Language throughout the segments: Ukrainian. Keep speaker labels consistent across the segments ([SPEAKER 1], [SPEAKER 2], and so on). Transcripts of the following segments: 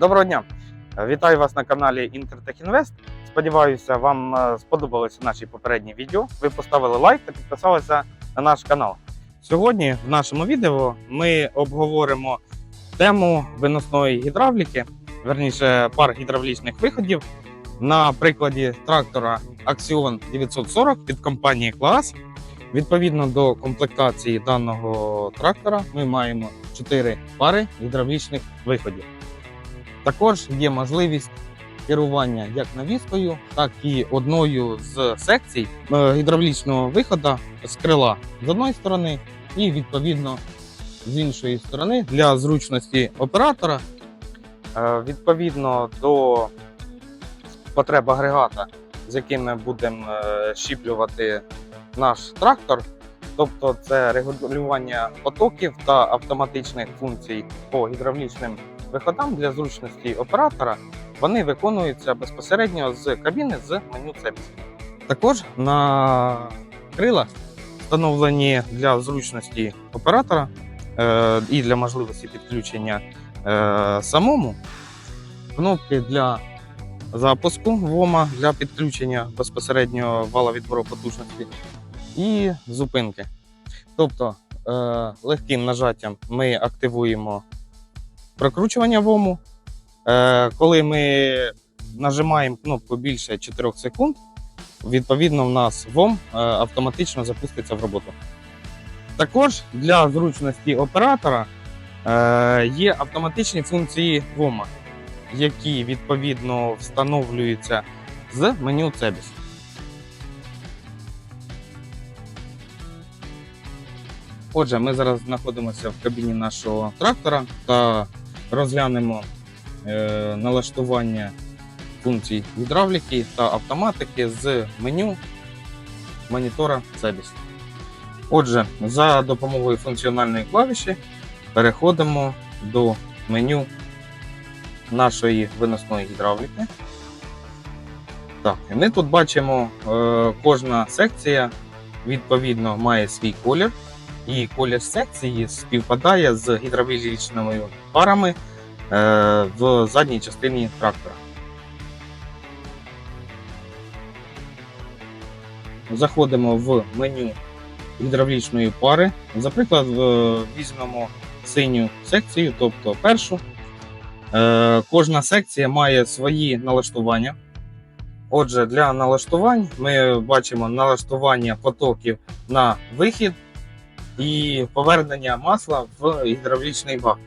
[SPEAKER 1] Доброго дня! Вітаю вас на каналі Intertech Invest. Сподіваюся, вам е, сподобалися наші попередні відео. Ви поставили лайк та підписалися на наш канал. Сьогодні в нашому відео ми обговоримо тему виносної гідравліки, верніше пар гідравлічних виходів на прикладі трактора Axion 940 від компанії Claas. Відповідно до комплектації даного трактора, ми маємо 4 пари гідравлічних виходів. Також є можливість керування як навіскою, так і одною з секцій е, гідравлічного виходу з крила з одної сторони, і відповідно з іншої сторони для зручності оператора. Е, Відповідно до потреб агрегата, з яким ми будемо е, щіплювати наш трактор. Тобто це регулювання потоків та автоматичних функцій по гідравлічним виходам для зручності оператора. Вони виконуються безпосередньо з кабіни з меню сервіс. Також на крилах встановлені для зручності оператора е, і для можливості підключення е, самому кнопки для запуску ВОМа для підключення безпосередньо вала відбору потужності і зупинки. Тобто е, легким нажаттям ми активуємо прокручування ВОМу. Е, коли ми нажимаємо кнопку більше 4 секунд, відповідно, в нас ВОМ е, автоматично запуститься в роботу. Також для зручності оператора е, є автоматичні функції ВОМа, які відповідно встановлюються з меню CEBIS. Отже, ми зараз знаходимося в кабіні нашого трактора та розглянемо е, налаштування функцій гідравліки та автоматики з меню монітора CEBIS. Отже, за допомогою функціональної клавіші переходимо до меню нашої виносної гідравліки. Так, ми тут бачимо, е, кожна секція відповідно має свій колір, і колір секції співпадає з гідравлічними парами е, в задній частині трактора. Заходимо в меню гідравлічної пари. Наприклад, е, візьмемо синю секцію, тобто першу. Е, Кожна секція має свої налаштування. Отже, для налаштувань ми бачимо налаштування потоків на вихід і повернення масла в гідравлічний бак.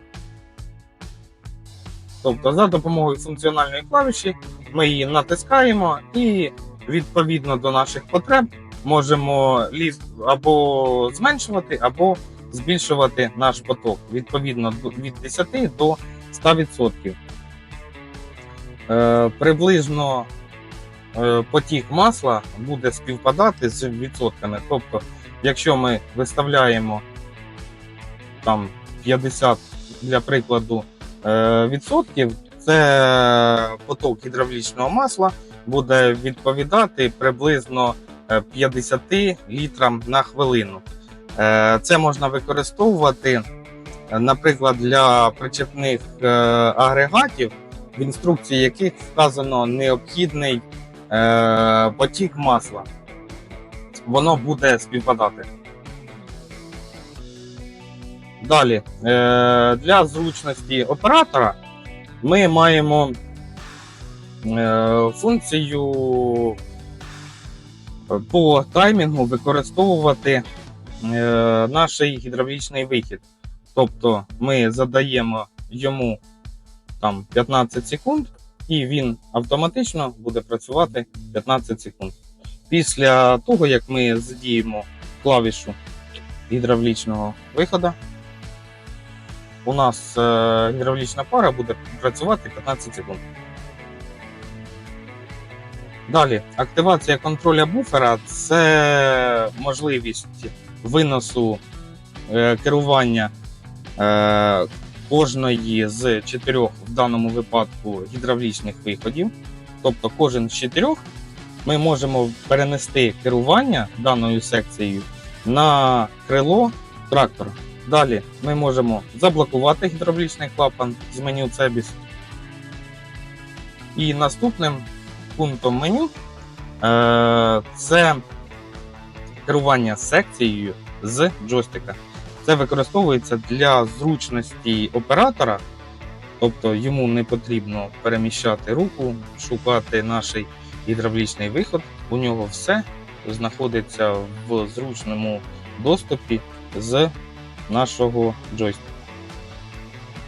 [SPEAKER 1] Тобто, за допомогою функціональної клавіші ми її натискаємо і відповідно до наших потреб можемо ліз або зменшувати, або збільшувати наш поток відповідно від 10 до 100%. Е, приблизно е, потік масла буде співпадати з відсотками. Тобто, якщо ми виставляємо там 50 для прикладу е, відсотків, це поток гідравлічного масла буде відповідати приблизно е, 50 літрам на хвилину. Е, Це можна використовувати, е, наприклад, для причепних е, агрегатів, в інструкції яких вказано необхідний е, потік масла. Воно буде співпадати. Далі, е, для зручності оператора ми маємо е, функцію по таймінгу використовувати е, наш гідравлічний вихід. Тобто ми задаємо йому там 15 секунд, і він автоматично буде працювати 15 секунд. Після того, як ми задіємо клавішу гідравлічного виходу, у нас е, гідравлічна пара буде працювати 15 секунд. Далі, активація контроля буфера це можливість виносу е, керування е, кожної з чотирьох в даному випадку гідравлічних виходів. Тобто кожен з чотирьох ми можемо перенести керування даною секцією на крило трактора. Далі ми можемо заблокувати гідравлічний клапан з меню CEBIS. І наступним пунктом меню е, це керування секцією з джойстика. Це використовується для зручності оператора, тобто йому не потрібно переміщати руку, шукати наш гідравлічний виход. У нього все знаходиться в зручному доступі з нашого джойстика.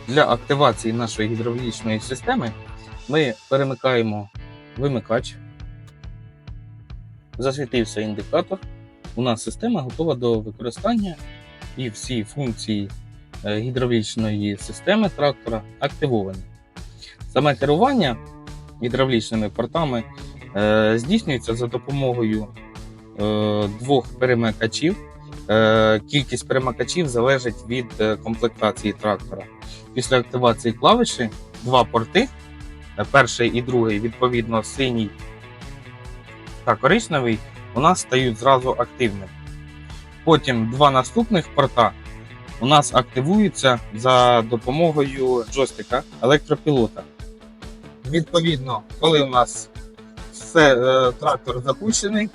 [SPEAKER 1] Для активації нашої гідравлічної системи ми перемикаємо вимикач. Засвітився індикатор. У нас система готова до використання і всі функції е, гідравлічної системи трактора активовані. Саме керування гідравлічними портами здійснюється за допомогою е, двох перемикачів. Е, кількість перемикачів залежить від е, комплектації трактора. Після активації клавіші два порти, е, перший і другий, відповідно, синій та коричневий, у нас стають зразу активними. Потім два наступних порта у нас активуються за допомогою джойстика електропілота. Відповідно, коли у нас все, е, трактор запущений,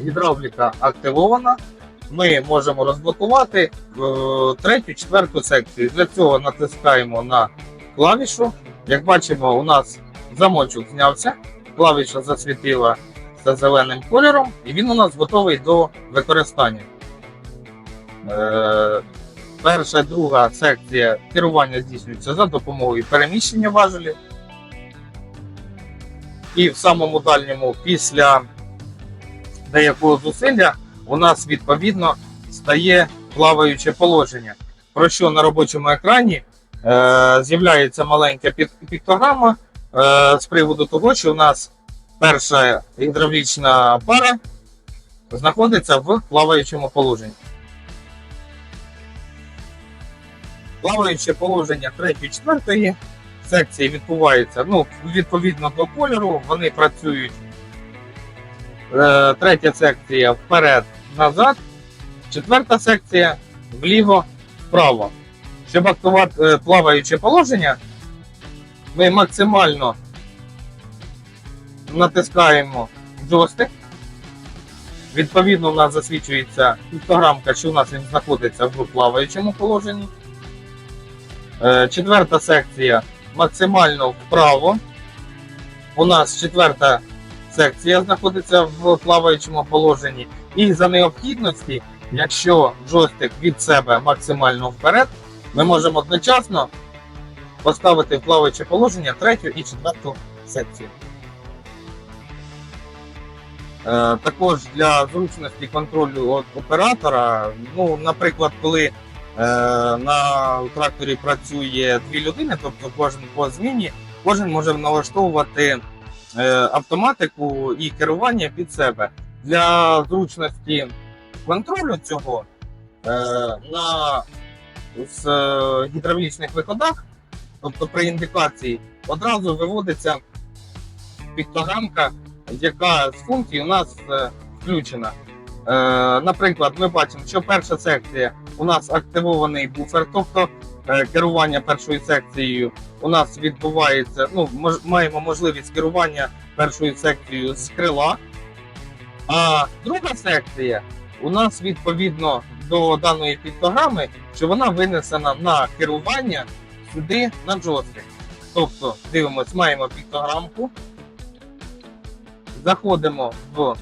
[SPEAKER 1] гідравліка активована, ми можемо розблокувати е, третю, четверту секцію. Для цього натискаємо на клавішу. Як бачимо, у нас замочок знявся, клавіша засвітила за зеленим кольором, і він у нас готовий до використання. Е, перша, друга секція керування здійснюється за допомогою переміщення важелів. І в самому дальньому після деякого зусилля у нас відповідно стає плаваюче положення, про що на робочому екрані е, з'являється маленька піктограма е, з приводу того, що у нас перша гідравлічна пара знаходиться в плаваючому положенні. Плаваюче положення 3-4 секції відбувається ну, відповідно до кольору, вони працюють. Е, третя секція вперед, назад, четверта секція вліво, вправо. Щоб актувати е, плаваюче положення, ми максимально натискаємо джойстик. Відповідно, у нас засвідчується піктограмка, що у нас він знаходиться в плаваючому положенні. Е, Четверта секція максимально вправо. У нас четверта секція знаходиться в плаваючому положенні. І за необхідності, якщо джойстик від себе максимально вперед, ми можемо одночасно поставити в плаваюче положення третю і четверту секцію. Е, також для зручності контролю оператора, ну, наприклад, коли на тракторі працює дві людини, тобто кожен по зміні, кожен може налаштовувати е, автоматику і керування під себе. Для зручності контролю цього е, на з, е, гідравлічних виходах, тобто при індикації, одразу виводиться піктограмка, яка з функцій у нас е, включена. Е, наприклад, ми бачимо, що перша секція у нас активований буфер, тобто е, керування першою секцією у нас відбувається. Ну, маємо можливість керування першою секцією з крила. А друга секція у нас відповідно до даної піктограми, що вона винесена на керування сюди на джойстик. Тобто, дивимось, маємо піктограмку. Заходимо в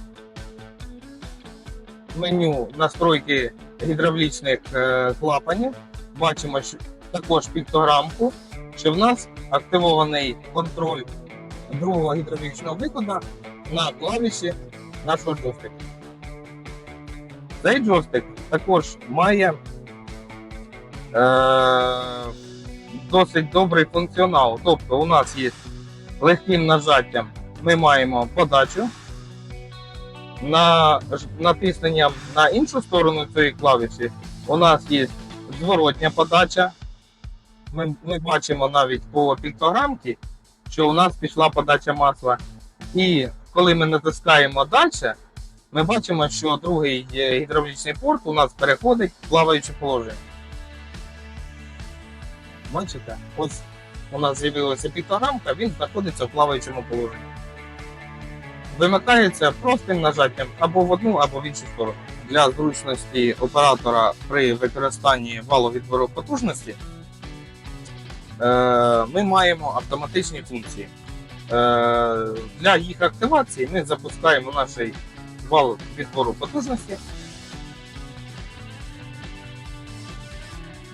[SPEAKER 1] меню настройки гідравлічних е, клапанів. Бачимо що також піктограмку, що в нас активований контроль другого гідравлічного виходу на клавіші нашого джойстика. Цей джойстик також має е, досить добрий функціонал. Тобто у нас є легким нажаттям ми маємо подачу. На натисненням на іншу сторону цієї клавіші у нас є зворотня подача. Ми, ми бачимо навіть по піктограмці, що у нас пішла подача масла. І коли ми натискаємо далі, ми бачимо, що другий е, гідравлічний порт у нас переходить в плаваюче положення. Бачите? Ось у нас з'явилася піктограмка, він знаходиться в плаваючому положенні. Вимикається простим нажаттям або в одну, або в іншу сторону. Для зручності оператора при використанні валовідбору потужності е, ми маємо автоматичні функції. Е, Для їх активації ми запускаємо наш вал відбору потужності.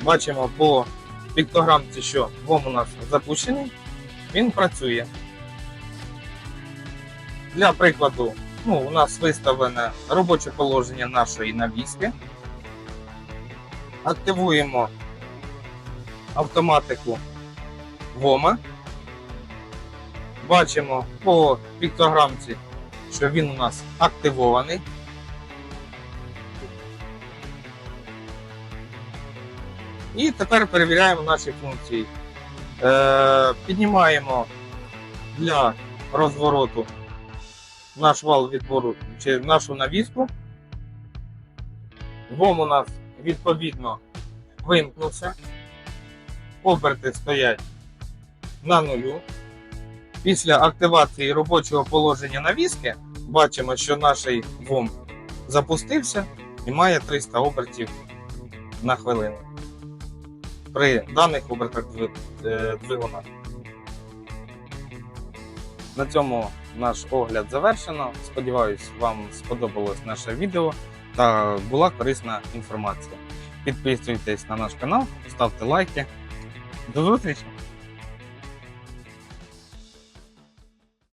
[SPEAKER 1] Бачимо по піктограмці, що ВОМ у нас запущений, він працює. Для прикладу, ну, у нас виставлене робоче положення нашої навіски. Активуємо автоматику ВОМа. Бачимо по піктограмці, що він у нас активований. І тепер перевіряємо наші функції. Е, піднімаємо для розвороту наш вал відбору чи нашу навіску. ВОМ у нас відповідно вимкнувся. Оберти стоять на нулю. Після активації робочого положення навіски бачимо, що наш ВОМ запустився і має 300 обертів на хвилину при даних обертах е, двигуна. На цьому наш огляд завершено. Сподіваюсь, вам сподобалось наше відео та була корисна інформація. Підписуйтесь на наш канал, ставте лайки. До зустрічі!